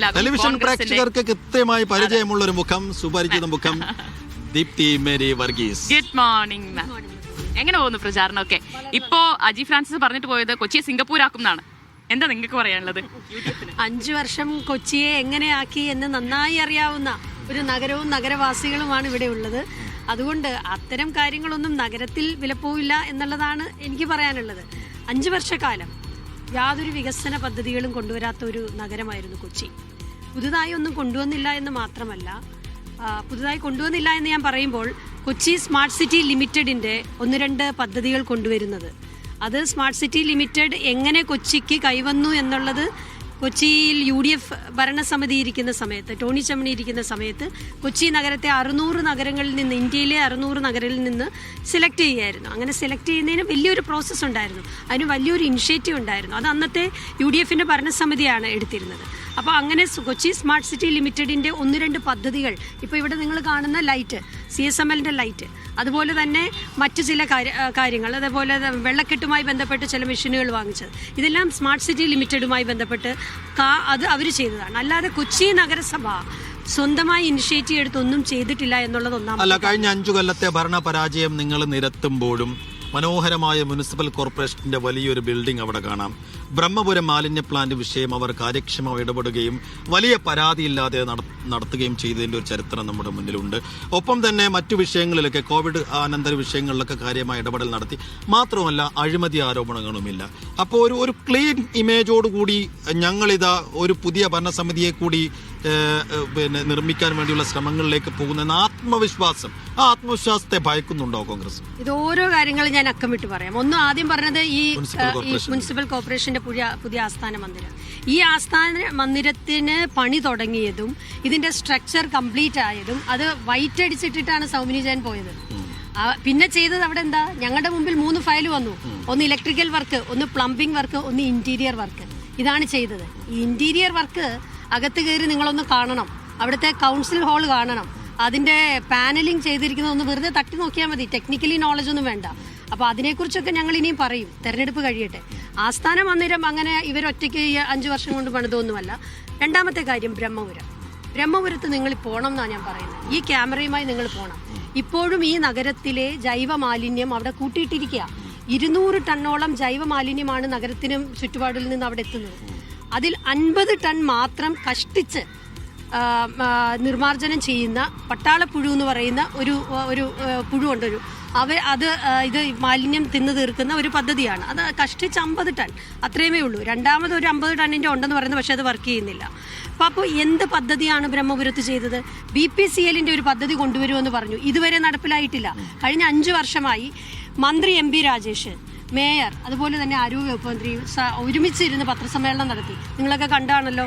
മനസ്സിലാകും. ടെലിവിഷൻ പ്രേക്ഷകർക്ക് കൃത്യമായി പരിചയമുള്ള ഒരു മുഖം സുപരിചിത മുഖം Deepthi Mary Varghese. Good morning ma'am എങ്ങനെ പോകുന്നു പ്രചാരണമൊക്കെ? ഇപ്പോ അജി ഫ്രാൻസിസ് പറഞ്ഞിട്ട് പോയത് കൊച്ചിയെ സിംഗപ്പൂർ ആക്കും എന്നാണ്. എന്താ നിങ്ങൾക്ക് പറയാനുള്ളത്? അഞ്ചു വർഷം കൊച്ചിയെ എങ്ങനെയാക്കി എന്ന് നന്നായി അറിയാവുന്ന ഒരു നഗരവും നഗരവാസികളുമാണ് ഇവിടെ ഉള്ളത്. അതുകൊണ്ട് അത്തരം കാര്യങ്ങളൊന്നും നഗരത്തിൽ വിലപ്പോവില്ല എന്നുള്ളതാണ് എനിക്ക് പറയാനുള്ളത്. അഞ്ചു വർഷക്കാലം യാതൊരു വികസന പദ്ധതികളും കൊണ്ടുവരാത്ത ഒരു നഗരമായിരുന്നു കൊച്ചി. പുതുതായി ഒന്നും കൊണ്ടുവന്നില്ല എന്ന് മാത്രമല്ല പുതുതായി കൊണ്ടുവന്നില്ല എന്ന് ഞാൻ പറയുമ്പോൾ കൊച്ചി സ്മാർട്ട് സിറ്റി ലിമിറ്റഡിന്റെ ഒന്ന് രണ്ട് പദ്ധതികൾ കൊണ്ടുവരുന്നത്. അത് സ്മാർട്ട് സിറ്റി ലിമിറ്റഡ് എങ്ങനെ കൊച്ചിക്ക് കൈവന്നു എന്നുള്ളത് കൊച്ചിയിൽ യു ഡി എഫ് ഭരണസമിതി ഇരിക്കുന്ന സമയത്ത് ടോണി ചമ്മണി ഇരിക്കുന്ന സമയത്ത് കൊച്ചി നഗരത്തെ അറുന്നൂറ് നഗരങ്ങളിൽ നിന്ന് ഇന്ത്യയിലെ അറുന്നൂറ് നഗരങ്ങളിൽ നിന്ന് സെലക്ട് ചെയ്യുമായിരുന്നു അങ്ങനെ സെലക്ട് ചെയ്യുന്നതിന് വലിയൊരു പ്രോസസ്സ് ഉണ്ടായിരുന്നു. അതിന് വലിയൊരു ഇനിഷ്യേറ്റീവ് ഉണ്ടായിരുന്നു. അത് അന്നത്തെ യു ഡി എഫിന്റെ ഭരണസമിതിയാണ് എടുത്തിരുന്നത്. അപ്പോൾ അങ്ങനെ കൊച്ചി സ്മാർട്ട് സിറ്റി ലിമിറ്റഡിന്റെ ഒന്ന് രണ്ട് പദ്ധതികൾ ഇപ്പോൾ ഇവിടെ നിങ്ങൾ കാണുന്ന ലൈറ്റ് സി എസ് എം എല്ലിന്റെ ലൈറ്റ് അതുപോലെ തന്നെ മറ്റു ചില കാര്യങ്ങൾ അതേപോലെ വെള്ളക്കെട്ടുമായി ബന്ധപ്പെട്ട് ചില മെഷീനുകൾ വാങ്ങിച്ചത്. ഇതെല്ലാം സ്മാർട്ട് സിറ്റി ലിമിറ്റഡുമായി ബന്ധപ്പെട്ട് അത് അവർ ചെയ്തതാണ്. അല്ലാതെ കൊച്ചി നഗരസഭ സ്വന്തമായി ഇനിഷ്യേറ്റീവ് എടുത്ത് ഒന്നും ചെയ്തിട്ടില്ല എന്നുള്ളത് അല്ല കഴിഞ്ഞ അഞ്ചു കൊല്ലത്തെ ഭരണ പരാജയം നിങ്ങൾ നിരത്തുമ്പോഴും മനോഹരമായ മുനിസിപ്പൽ കോർപ്പറേഷന്റെ വലിയൊരു ബിൽഡിംഗ് അവിടെ കാണാം. ബ്രഹ്മപുരം മാലിന്യ പ്ലാന്റ് വിഷയം അവർ കാര്യക്ഷമമായി ഇടപെടുകയും വലിയ പരാതിയില്ലാതെ നട- നടത്തുകയും ചെയ്തതിന്റെ ഒരു ചരിത്രം നമ്മുടെ മുന്നിലുണ്ട്. ഒപ്പം തന്നെ മറ്റു വിഷയങ്ങളിലൊക്കെ കോവിഡ് അനന്തര വിഷയങ്ങളിലൊക്കെ കാര്യമായ ഇടപെടൽ നടത്തി. മാത്രമല്ല അഴിമതി ആരോപണങ്ങളുമില്ല. അപ്പോൾ ഒരു ഒരു ക്ലീൻ ഇമേജോടുകൂടി ഞങ്ങളിതാ ഒരു പുതിയ ഭരണസമിതിയെ കൂടി പിന്നെ നിർമ്മിക്കാൻ വേണ്ടിയുള്ള ശ്രമങ്ങളിലേക്ക് പോകുന്ന ആത്മവിശ്വാസം. ആ ആത്മവിശ്വാസത്തെ ഭയക്കുന്നുണ്ടോ കോൺഗ്രസ്? ഇത് ഓരോ കാര്യങ്ങൾ ഞാൻ അക്കമിട്ട് പറയാം. ഒന്ന് ആദ്യം പറഞ്ഞത് ഈ മുനിസിപ്പൽ കോർപ്പറേഷന്റെ പുതിയ പുതിയ ആസ്ഥാന മന്ദിരം. ഈ ആസ്ഥാന മന്ദിരത്തിന് പണി തുടങ്ങിയതും ഇതിന്റെ സ്ട്രക്ചർ കംപ്ലീറ്റ് ആയതും അത് വൈറ്റ് അടിച്ചിട്ടിട്ടാണ് സൗമിനി ജയൻ പോയത്. പിന്നെ ചെയ്തത് അവിടെ എന്താ? ഞങ്ങളുടെ മുമ്പിൽ മൂന്ന് ഫയൽ വന്നു. ഒന്ന് ഇലക്ട്രിക്കൽ വർക്ക് ഒന്ന് പ്ലംബിംഗ് വർക്ക് ഒന്ന് ഇന്റീരിയർ വർക്ക് ഇതാണ് ചെയ്തത്. ഇന്റീരിയർ വർക്ക് അകത്ത് കയറി നിങ്ങളൊന്ന് കാണണം. അവിടുത്തെ കൗൺസിൽ ഹാൾ കാണണം. അതിന്റെ പാനലിംഗ് ചെയ്തിരിക്കുന്നത് ഒന്ന് വെറുതെ തട്ടി നോക്കിയാൽ മതി. ടെക്നിക്കലി നോളജ് ഒന്നും വേണ്ട. അപ്പൊ അതിനെക്കുറിച്ചൊക്കെ ഞങ്ങൾ ഇനിയും പറയും. തെരഞ്ഞെടുപ്പ് കഴിയട്ടെ. ആസ്ഥാന മന്ദിരം അങ്ങനെ ഇവരൊറ്റയ്ക്ക് ഈ അഞ്ചു വർഷം കൊണ്ട് പണിതൊന്നുമല്ല. രണ്ടാമത്തെ കാര്യം ബ്രഹ്മപുരം. ബ്രഹ്മപുരത്ത് നിങ്ങൾ പോകണം എന്നാണ് ഞാൻ പറയുന്നത്. ഈ ക്യാമറയുമായി നിങ്ങൾ പോകണം ഇപ്പോഴും ഈ നഗരത്തിലെ ജൈവ മാലിന്യം അവിടെ കൂട്ടിയിട്ടിരിക്കുക ഇരുന്നൂറ് ടണ്ണോളം ജൈവ മാലിന്യമാണ് നഗരത്തിനും ചുറ്റുപാടിൽ നിന്ന് അവിടെ എത്തുന്നത്. അതിൽ അൻപത് ടൺ മാത്രം കഷ്ടിച്ച് നിർമ്മാർജനം ചെയ്യുന്ന പട്ടാളപ്പുഴു എന്ന് പറയുന്ന ഒരു ഒരു പുഴുണ്ട് ഒരു അവ അത് ഇത് മാലിന്യം തിന്നു തീർക്കുന്ന ഒരു പദ്ധതിയാണ്. അത് കഷ്ടിച്ച് അമ്പത് ടൺ. അത്രയുമേ ഉള്ളൂ. രണ്ടാമത് ഒരു അമ്പത് ടണ്ണിന്റെ ഉണ്ടെന്ന് പറയുന്നത് പക്ഷേ അത് വർക്ക് ചെയ്യുന്നില്ല. അപ്പോൾ അപ്പോൾ എന്ത് പദ്ധതിയാണ് ബ്രഹ്മപുരത്ത് ചെയ്തത്? ബി പി സി എല്ലിന്റെ ഒരു പദ്ധതി കൊണ്ടുവരുമെന്ന് പറഞ്ഞു. ഇതുവരെ നടപ്പിലായിട്ടില്ല. കഴിഞ്ഞ അഞ്ച് വർഷമായി മന്ത്രി എം പി രാജേഷ് മേയർ അതുപോലെ തന്നെ ആരോഗ്യ വകുപ്പ് മന്ത്രി ഒരുമിച്ചിരുന്ന് പത്രസമ്മേളനം നടത്തി. നിങ്ങളൊക്കെ കണ്ടാണല്ലോ.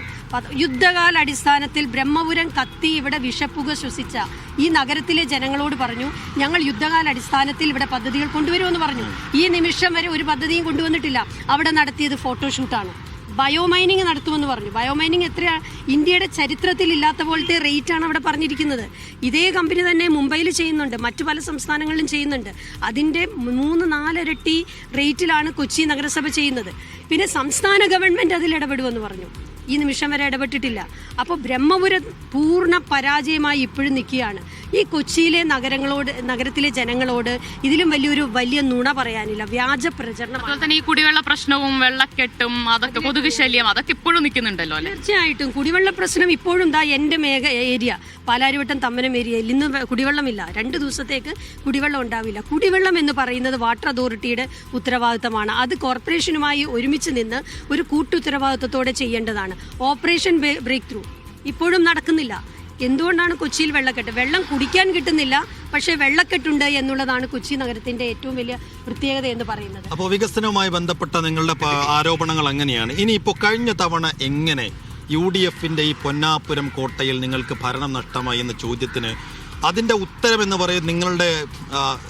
യുദ്ധകാല അടിസ്ഥാനത്തിൽ ബ്രഹ്മപുരം കത്തി ഇവിടെ വിഷപ്പുക ശ്വസിച്ച ഈ നഗരത്തിലെ ജനങ്ങളോട് പറഞ്ഞു ഞങ്ങൾ യുദ്ധകാല അടിസ്ഥാനത്തിൽ ഇവിടെ പദ്ധതികൾ കൊണ്ടുവരുമെന്ന് പറഞ്ഞു. ഈ നിമിഷം വരെ ഒരു പദ്ധതിയും കൊണ്ടുവന്നിട്ടില്ല. അവിടെ നടത്തിയത് ഫോട്ടോഷൂട്ടാണ്. ബയോമൈനിങ് നടത്തുമെന്ന് പറഞ്ഞു. ബയോ ബയോമൈനിങ് എത്രയാണ് ഇന്ത്യയുടെ ചരിത്രത്തിൽ ഇല്ലാത്ത പോലത്തെ റേറ്റ് ആണ് അവിടെ പറഞ്ഞിരിക്കുന്നത്. ഇതേ കമ്പനി തന്നെ മുംബൈയിൽ ചെയ്യുന്നുണ്ട്. മറ്റു പല സംസ്ഥാനങ്ങളിലും ചെയ്യുന്നുണ്ട്. അതിന്റെ മൂന്ന് നാലിരട്ടി റേറ്റിലാണ് കൊച്ചി നഗരസഭ ചെയ്യുന്നത്. പിന്നെ സംസ്ഥാന ഗവൺമെന്റ് അതിൽ ഇടപെടുമെന്ന് പറഞ്ഞു. ഈ നിമിഷം വരെ ഇടപെട്ടിട്ടില്ല. അപ്പോൾ ബ്രഹ്മപുരം പൂർണ പരാജയമായി ഇപ്പോഴും നിൽക്കുകയാണ്. ഈ കൊച്ചിയിലെ നഗരങ്ങളോട് നഗരത്തിലെ ജനങ്ങളോട് ഇതിലും വലിയൊരു വലിയ നുണ പറയാനില്ല. വ്യാജ പ്രചരണം അതുപോലെ തന്നെ ഈ കുടിവെള്ള പ്രശ്നവും വെള്ളക്കെട്ടും അതൊക്കെ കൊതുക് ശല്യം അതൊക്കെ ഇപ്പോഴും നിൽക്കുന്നുണ്ടല്ലോ അല്ലെ? തീർച്ചയായിട്ടും. കുടിവെള്ള പ്രശ്നം ഇപ്പോഴും ദാ എന്റെ മേഖ ഏരിയ പാലാരിവട്ടം തമ്മനം ഏരിയയിൽ ഇന്ന് കുടിവെള്ളമില്ല. രണ്ട് ദിവസത്തേക്ക് കുടിവെള്ളം ഉണ്ടാവില്ല. കുടിവെള്ളം എന്ന് പറയുന്നത് വാട്ടർ അതോറിറ്റിയുടെ ഉത്തരവാദിത്തമാണ്. അത് കോർപ്പറേഷനുമായി ഒരുമിച്ച് നിന്ന് ഒരു കൂട്ടുത്തരവാദിത്തത്തോടെ ചെയ്യേണ്ടതാണ്. ഓപ്പറേഷൻ ബ്രേക്ക് ത്രൂ ഇപ്പോഴും നടക്കുന്നില്ല. എന്തുകൊണ്ടാണ് കൊച്ചിയിൽ വെള്ളക്കെട്ട്? വെള്ളം കുടിക്കാൻ കിട്ടുന്നില്ല പക്ഷേ വെള്ളക്കെട്ടുണ്ട് എന്നുള്ളതാണ് കൊച്ചി നഗരത്തിന്റെ ഏറ്റവും വലിയ പ്രത്യേകത എന്ന് പറയുന്നത്. അപ്പോൾ വികസനവുമായി ബന്ധപ്പെട്ട നിങ്ങളുടെ ആരോപണങ്ങൾ അങ്ങനെയാണ്. ഇനി ഇപ്പോൾ കഴിഞ്ഞ തവണ എങ്ങനെ യു ഡി എഫിന്റെ ഈ പൊന്നാപുരം കോട്ടയിൽ നിങ്ങൾക്ക് ഭരണം നഷ്ടമായി എന്ന ചോദ്യത്തിന് അതിന്റെ ഉത്തരം എന്ന് പറയുന്നത് നിങ്ങളുടെ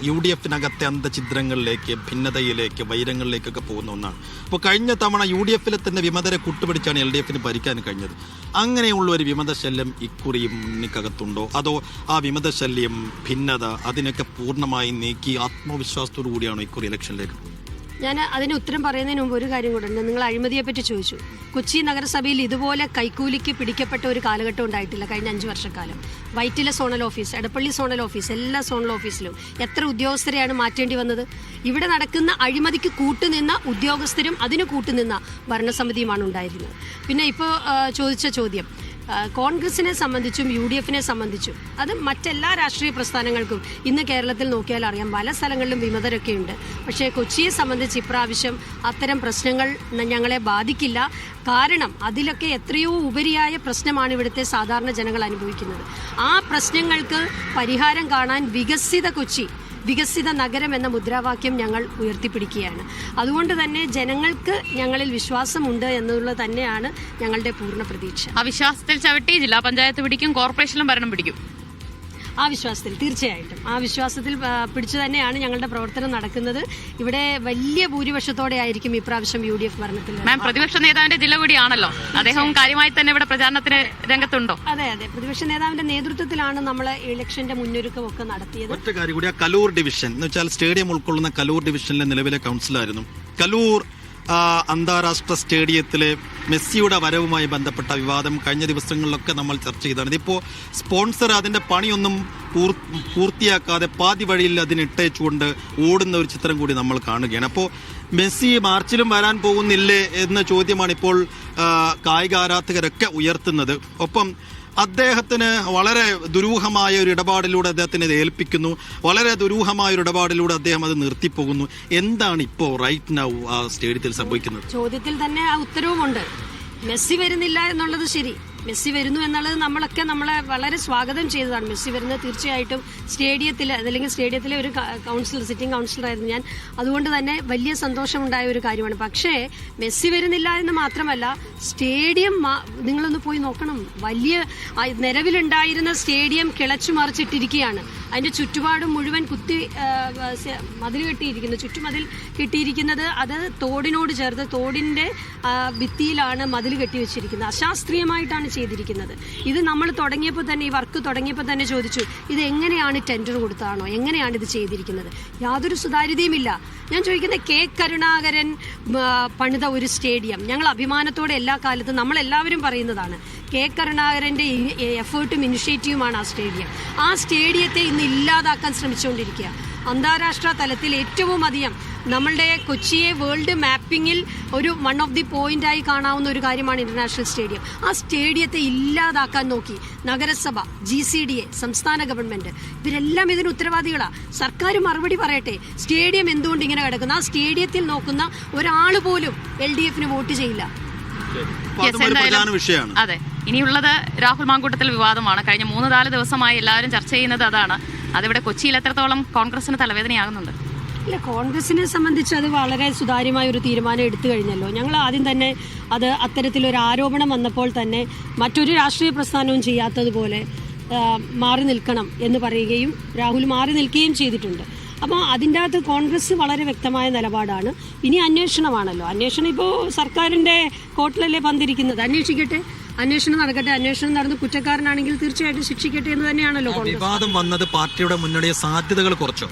യു ഡി എഫിനകത്തെ അന്തഛിദ്രങ്ങളിലേക്ക് ഭിന്നതയിലേക്ക് വൈരങ്ങളിലേക്കൊക്കെ പോകുന്ന ഒന്നാണ്. അപ്പോൾ കഴിഞ്ഞ തവണ യു ഡി എഫിലെ തന്നെ വിമതരെ കൂട്ടുപിടിച്ചാണ് എൽ ഡി എഫിന് ഭരിക്കാൻ കഴിഞ്ഞത്. അങ്ങനെയുള്ള ഒരു വിമതശല്യം ഇക്കുറിയും മുന്നിക്കകത്തുണ്ടോ? അതോ ആ വിമതശല്യം ഭിന്നത അതിനൊക്കെ പൂർണമായി നീക്കി ആത്മവിശ്വാസത്തോടു കൂടിയാണോ ഇക്കുറി ഇലക്ഷനിലേക്ക് ഞാൻ അതിന് ഉത്തരം പറയുന്നതിന് മുമ്പ് ഒരു കാര്യം കൂടെ നിങ്ങൾ അഴിമതിയെ പറ്റി ചോദിച്ചു. കൊച്ചി നഗരസഭയിൽ ഇതുപോലെ കൈക്കൂലിക്ക് പിടിക്കപ്പെട്ട ഒരു കാലഘട്ടം ഉണ്ടായിട്ടില്ല കഴിഞ്ഞ അഞ്ച് വർഷക്കാലം. Vyttila zonal office Edappally zonal office എല്ലാ സോണൽ ഓഫീസിലും എത്ര ഉദ്യോഗസ്ഥരെയാണ് മാറ്റേണ്ടി വന്നത്? ഇവിടെ നടക്കുന്ന അഴിമതിക്ക് കൂട്ടുനിന്ന ഉദ്യോഗസ്ഥരും അതിന് കൂട്ടുനിന്ന ഭരണസമിതിയുമാണ് ഉണ്ടായിരുന്നത്. പിന്നെ ഇപ്പോൾ ചോദിച്ച ചോദ്യം. കോൺഗ്രസിനെ സംബന്ധിച്ചും യു ഡി എഫിനെ സംബന്ധിച്ചും അത് മറ്റെല്ലാ രാഷ്ട്രീയ പ്രസ്ഥാനങ്ങൾക്കും ഇന്ന് കേരളത്തിൽ നോക്കിയാൽ അറിയാം പല സ്ഥലങ്ങളിലും വിമതരൊക്കെ ഉണ്ട് പക്ഷേ കൊച്ചിയെ സംബന്ധിച്ച് ഇപ്രാവശ്യം അത്തരം പ്രശ്നങ്ങൾ ഞങ്ങളെ ബാധിക്കില്ല. കാരണം അതിലൊക്കെ എത്രയോ ഉപരിയായ പ്രശ്നമാണ് ഇവിടുത്തെ സാധാരണ ജനങ്ങൾ അനുഭവിക്കുന്നത്. ആ പ്രശ്നങ്ങൾക്ക് പരിഹാരം കാണാൻ വികസിത കൊച്ചി വികസിത നഗരം എന്ന മുദ്രാവാക്യം ഞങ്ങൾ ഉയർത്തിപ്പിടിക്കുകയാണ്. അതുകൊണ്ട് തന്നെ ജനങ്ങൾക്ക് ഞങ്ങളിൽ വിശ്വാസമുണ്ട് എന്നുള്ളത് തന്നെയാണ് ഞങ്ങളുടെ പൂർണ പ്രതീക്ഷ. ആ വിശ്വാസത്തിൽ ചവിട്ടി ജില്ലാ പഞ്ചായത്ത് പിടിക്കും കോർപ്പറേഷനിലും ഭരണം പിടിക്കും. ആ വിശ്വാസത്തിൽ തീർച്ചയായിട്ടും ആ വിശ്വാസത്തിൽ പിടിച്ചു തന്നെയാണ് ഞങ്ങളുടെ പ്രവർത്തനം നടക്കുന്നത്. ഇവിടെ വലിയ ഭൂരിപക്ഷത്തോടെ ആയിരിക്കും ഇപ്രാവശ്യം യു ഡി എഫ് ഭരണത്തിൽ മാം പ്രതിപക്ഷ നേതാവിന്റെ ജില്ല കൂടിയാണല്ലോ അദ്ദേഹവും കാര്യമായി തന്നെ ഇവിടെ പ്രചാരണത്തിന് രംഗത്തുണ്ടോ? അതെ അതെ. പ്രതിപക്ഷ നേതാവിന്റെ നേതൃത്വത്തിലാണ് നമ്മൾ ഇലക്ഷന്റെ മുന്നൊരുക്കം ഒക്കെ നടത്തിയത്. ഒറ്റ കാര്യം കൂടി ആ കലൂർ ഡിവിഷൻ. എന്ന് വെച്ചാൽ സ്റ്റേഡിയം ഉൾക്കൊള്ളുന്ന കലൂർ ഡിവിഷനിലെ നിലവിലെ കൗൺസിലായിരുന്നു. കലൂർ അന്താരാഷ്ട്ര സ്റ്റേഡിയത്തിലെ മെസ്സിയുടെ വരവുമായി ബന്ധപ്പെട്ട വിവാദം കഴിഞ്ഞ ദിവസങ്ങളിലൊക്കെ നമ്മൾ ചർച്ച ചെയ്തതാണ്. ഇതിപ്പോൾ സ്പോൺസർ അതിന്റെ പണിയൊന്നും പൂർത്തിയാക്കാതെ പാതി വഴിയിൽ അതിനിട്ടേച്ചുകൊണ്ട് ഓടുന്ന ഒരു ചിത്രം കൂടി നമ്മൾ കാണുകയാണ്. അപ്പോൾ മെസ്സി മാർച്ചിലും വരാൻ പോകുന്നില്ലേ എന്ന ചോദ്യമാണ് ഇപ്പോൾ കായിക ആരാധകരൊക്കെ ഉയർത്തുന്നത്. ഒപ്പം അദ്ദേഹത്തിന് വളരെ ദുരൂഹമായ ഒരു ഇടപാടിലൂടെ അദ്ദേഹത്തിന് ഇത് ഏൽപ്പിക്കുന്നു. വളരെ ദുരൂഹമായ ഒരു ഇടപാടിലൂടെ അദ്ദേഹം അത് നിർത്തിപ്പോകുന്നു. എന്താണ് ഇപ്പോൾ റൈറ്റ് നൗ ആ സ്റ്റേഡിയത്തിൽ സംഭവിക്കുന്നത്? ചോദ്യത്തിൽ തന്നെ ആ ഉത്തരവുമുണ്ട്. മെസ്സി വരുന്നില്ല എന്നുള്ളത് ശരി. മെസ്സി വരുന്നു എന്നുള്ളത് നമ്മളൊക്കെ നമ്മളെ വളരെ സ്വാഗതം ചെയ്തതാണ്. മെസ്സി വരുന്നത് തീർച്ചയായിട്ടും സ്റ്റേഡിയത്തിൽ അതല്ലെങ്കിൽ സ്റ്റേഡിയത്തിലെ ഒരു കൗൺസിലർ സിറ്റിംഗ് കൗൺസിലറായിരുന്നു ഞാൻ. അതുകൊണ്ട് തന്നെ വലിയ സന്തോഷമുണ്ടായ ഒരു കാര്യമാണ്. പക്ഷേ മെസ്സി വരുന്നില്ല എന്ന് മാത്രമല്ല സ്റ്റേഡിയം നിങ്ങളൊന്ന് പോയി നോക്കണം. വലിയ നിലവിലുണ്ടായിരുന്ന സ്റ്റേഡിയം കിളച്ചു മറിച്ചിട്ടിരിക്കുകയാണ് അതിന്റെ ചുറ്റുപാടും മുഴുവൻ കുത്തി മതിൽ കെട്ടിയിരിക്കുന്നത് ചുറ്റുമതിൽ കെട്ടിയിരിക്കുന്നത് അത് തോടിനോട് ചേർത്ത് തോടിന്റെ ഭിത്തിയിലാണ് മതിൽ കെട്ടി വെച്ചിരിക്കുന്നത്. അശാസ്ത്രീയമായിട്ടാണ് ചെയ്തിരിക്കുന്നത്. ഇത് നമ്മൾ തുടങ്ങിയപ്പോൾ തന്നെ ഈ വർക്ക് തുടങ്ങിയപ്പോൾ തന്നെ ചോദിച്ചു ഇത് എങ്ങനെയാണ് ടെൻഡർ കൊടുത്താണോ എങ്ങനെയാണ് ഇത് ചെയ്തിരിക്കുന്നത്? യാതൊരു സുതാര്യതയുമില്ല. ഞാൻ ചോദിക്കുന്നത് കെ കരുണാകരൻ പണിത ഒരു സ്റ്റേഡിയം. ഞങ്ങൾ അഭിമാനത്തോടെ എല്ലാ കാലത്തും നമ്മളെല്ലാവരും പറയുന്നതാണ് കെ കരുണാകരന്റെ എഫേർട്ടും ഇനിഷ്യേറ്റീവുമാണ് ആ സ്റ്റേഡിയം ആ സ്റ്റേഡിയത്തെ ഇന്ന് ഇല്ലാതാക്കാൻ ശ്രമിച്ചുകൊണ്ടിരിക്കുക. അന്താരാഷ്ട്ര തലത്തിൽ ഏറ്റവും അധികം നമ്മളുടെ കൊച്ചിയെ വേൾഡ് മാപ്പിങ്ങിൽ ഒരു വൺ ഓഫ് ദി പോയിന്റ് ആയി കാണാവുന്ന ഒരു കാര്യമാണ് ഇന്റർനാഷണൽ സ്റ്റേഡിയം ആ സ്റ്റേഡിയത്തെ ഇല്ലാതാക്കാൻ നോക്കി. നഗരസഭ ജി സി ഡി എ സംസ്ഥാന ഗവൺമെന്റ് ഇവരെല്ലാം ഇതിന് ഉത്തരവാദികളാണ് സർക്കാർ മറുപടി പറയട്ടെ. സ്റ്റേഡിയം എന്തുകൊണ്ട് ഇങ്ങനെ കിടക്കുന്നു? ആ സ്റ്റേഡിയത്തിൽ നോക്കുന്ന ഒരാൾ പോലും എൽ ഡി എഫിന് വോട്ട് ചെയ്യില്ല. അതും. ഇനിയുള്ളത് രാഹുൽ മാങ്കൂട്ടത്തിൽ വിവാദമാണ്. കഴിഞ്ഞ മൂന്ന് നാല് ദിവസമായി എല്ലാവരും ചർച്ച ചെയ്യുന്നത് അതാണ്. അതിവിടെ കൊച്ചിയിൽ എത്രത്തോളം കോൺഗ്രസിന് തലവേദനയാകുന്നുണ്ട്? ഇല്ല കോൺഗ്രസിനെ സംബന്ധിച്ച് അത് വളരെ സുതാര്യമായ ഒരു തീരുമാനം എടുത്തു കഴിഞ്ഞല്ലോ. ഞങ്ങൾ ആദ്യം തന്നെ അത് അത്തരത്തിലൊരു ആരോപണം വന്നപ്പോൾ തന്നെ മറ്റൊരു രാഷ്ട്രീയ പ്രസ്ഥാനവും ചെയ്യാത്തതുപോലെ മാറി നിൽക്കണം എന്ന് പറയുകയും രാഹുൽ മാറി നിൽക്കുകയും ചെയ്തിട്ടുണ്ട്. അപ്പോൾ അതിന്റെ അകത്ത് കോൺഗ്രസ് വളരെ വ്യക്തമായ നിലപാടാണ്. ഇനി അന്വേഷണമാണല്ലോ. അന്വേഷണം ഇപ്പോൾ സർക്കാരിന്റെ കോട്ടിലല്ലേ പന്തിരിക്കുന്നത്? അന്വേഷിക്കട്ടെ. അന്വേഷണം നടക്കട്ടെ. അന്വേഷണം നടന്ന് കുറ്റക്കാരനാണെങ്കിൽ തീർച്ചയായിട്ടും ശിക്ഷിക്കട്ടെ എന്ന് തന്നെയാണല്ലോ വിവാദം വന്നത് പാർട്ടിയുടെ മുന്നണിയെ സാധ്യതകൾ കുറച്ചോ?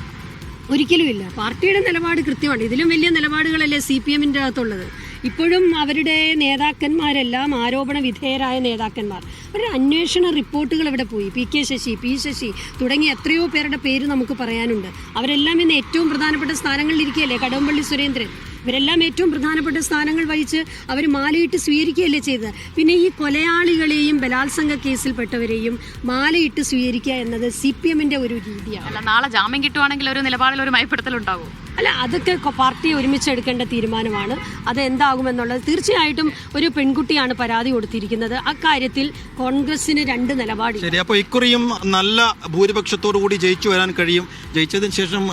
ഒരിക്കലുമില്ല പാർട്ടിയുടെ നിലപാട് കൃത്യമാണ്. ഇതിലും വലിയ നിലപാടുകളല്ലേ സി പി എമ്മിന്റെ അകത്തുള്ളത്. ഇപ്പോഴും അവരുടെ നേതാക്കന്മാരെല്ലാം ആരോപണ വിധേയരായ നേതാക്കന്മാർ. അവരുടെ അന്വേഷണ റിപ്പോർട്ടുകൾ ഇവിടെ പോയി? P K Sasi P Sasi തുടങ്ങിയ എത്രയോ പേരുടെ പേര് നമുക്ക് പറയാനുണ്ട്. അവരെല്ലാം ഇന്ന് ഏറ്റവും പ്രധാനപ്പെട്ട സ്ഥാനങ്ങളിൽ ഇരിക്കുകയല്ലേ കടകംപള്ളി സുരേന്ദ്രൻ. ഇവരെല്ലാം ഏറ്റവും പ്രധാനപ്പെട്ട സ്ഥാനങ്ങൾ വഹിച്ച് അവർ മാലയിട്ട് സ്വീകരിക്കുകയല്ലേ ചെയ്തത്. പിന്നെ ഈ കൊലയാളികളെയും ബലാത്സംഗ കേസിൽപ്പെട്ടവരെയും മാലയിട്ട് സ്വീകരിക്കുക എന്നത് സി പി എമ്മിന്റെ ഒരു രീതിയാണ്. അല്ല നാളെ ജാമ്യം കിട്ടുവാണെങ്കിൽ ഒരു നിലപാടിൽ ഒരു മയപ്പെടുത്തൽ ഉണ്ടാവും അല്ല അതൊക്കെ പാർട്ടി ഒരുമിച്ച് എടുക്കേണ്ട തീരുമാനമാണ്. അത് എന്താകുമെന്നുള്ളത് തീർച്ചയായിട്ടും ഒരു പെൺകുട്ടിയാണ് പരാതി കൊടുത്തിരിക്കുന്നത്. അക്കാര്യത്തിൽ കോൺഗ്രസിന് രണ്ട് നിലപാട് ശരി അപ്പോൾ ഇക്കുറിയും നല്ല ഭൂരിപക്ഷത്തോടു കൂടി ജയിച്ചു വരാൻ കഴിയും. ജയിച്ചതിന് ശേഷം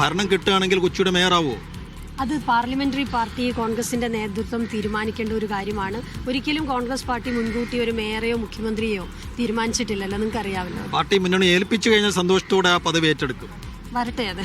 ഭരണം കിട്ടുകയാണെങ്കിൽ കൊച്ചിയുടെ മേയറാവോ? അത് പാർലമെന്ററി പാർട്ടി കോൺഗ്രസിന്റെ നേതൃത്വം തീരുമാനിക്കേണ്ട ഒരു കാര്യമാണ്. ഒരിക്കലും കോൺഗ്രസ് പാർട്ടി മുൻകൂട്ടി ഒരു മേയറെയോ മുഖ്യമന്ത്രിയോ തീരുമാനിച്ചിട്ടില്ലല്ലോ. നിങ്ങൾക്ക് അറിയാമല്ലോ പാർട്ടി മുന്നണി ഏൽപ്പിച്ചു കഴിഞ്ഞാൽ സന്തോഷത്തോടെ ആ പദവി ഏറ്റെടുക്കും. വരട്ടെ അത്.